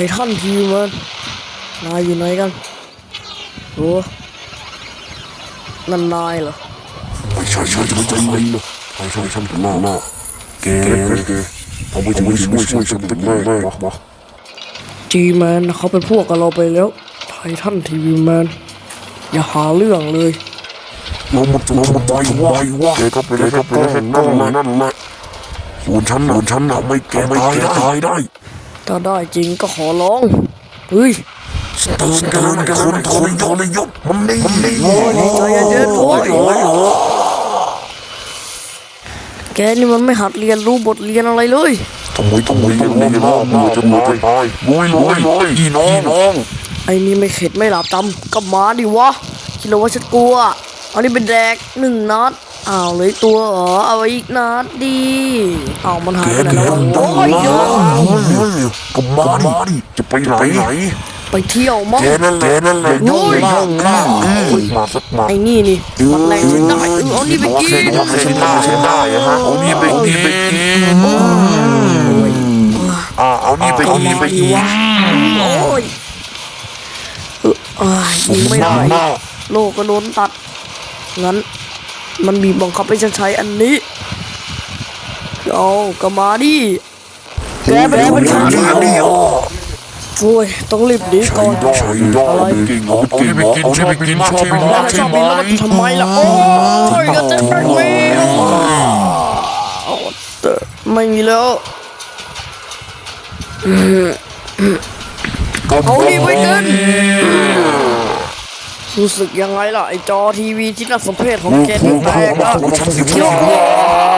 ยท่านทีมันนายอยู่ไหนกันโอ้นั่นนายเหรอไม่ใช่ใช่ไม่ใช่ไม่นะไม่ใช่ฉันเป็นหน้าหน้าแกแกทำไมถึงไม่ช่วยช่วยฉันเป็นแม่แม่วะจีแมนเขาเป็นพวกกับเราไปแล้วไททันทีวีแมนอย่าหาเรื่องเลยเราหมดเราหมดไปวะแกก็เป็นแค่แค่นั่นแหละนั่นแหละส่วนฉันส่วนฉันน่ะไม่แกไม่แกตายได้ ถ้าได้จริงก็ขอร้องเฮ้ยเติมเกินคนทรยศเลยยศมันนี่มันนี่โอ้ยใจเย็นๆโอ้ยโอ้ยโอ้ยแกนี่มันไม่หัดเรียนรู้บทเรียนอะไรเลยทำไมต้องมีต้องมีรอบมือจะมือจะตายลุยลุยลุยพี่น้องน้องไอ้นี่ไม่เข็ดไม่หลับจำก็มาดิวะคิดแล้วว่าฉันกลัวเอานี่เป็นแดกหนึ่งนัด อ้าวเลยตัวเหรอเอาไว้อีกนัดดีอ้าวมันหายแกไปไหนเดี๋แล้ยวววะต้องโอ้ยมาเยอะก็มาดิจะไปไหนไหนไปเที่ยวมั้งแกนั่นแหละนั่นแหละยุ่งล่างล่างมาสักมาไอ้นี่นี่มันแรงใช้ได้เออเอานี่ไปกินใช้ได้ใช้ได้ฮะเอานี่ไปนี่ไปกินอ่าเอานี่ไปนี่ไปกินโอ้ยเอออ้ายยิงไม่ได้หน้าโลกก็โดนตัดงั้น มันบีบบังคับให้ฉันใช้อันนี้เอากระมาดิแกเป็นคนขาดนี่นี่อ๋อโอ้ยต้องรีบหนีก่อนใช่ได้กินเอากินไปกินใช่ไปกินใช่ไหมแล้วชอบบินแล้วมันทำไมล่ะโอ้ยก็จะไปเวรแต่ไม่มีแล้วเอาดิไปกัน รู้สึกยังไงล่ะไอจอทีวีที่น่าสมเพชของแกนี่แตกอะฉันสิว่า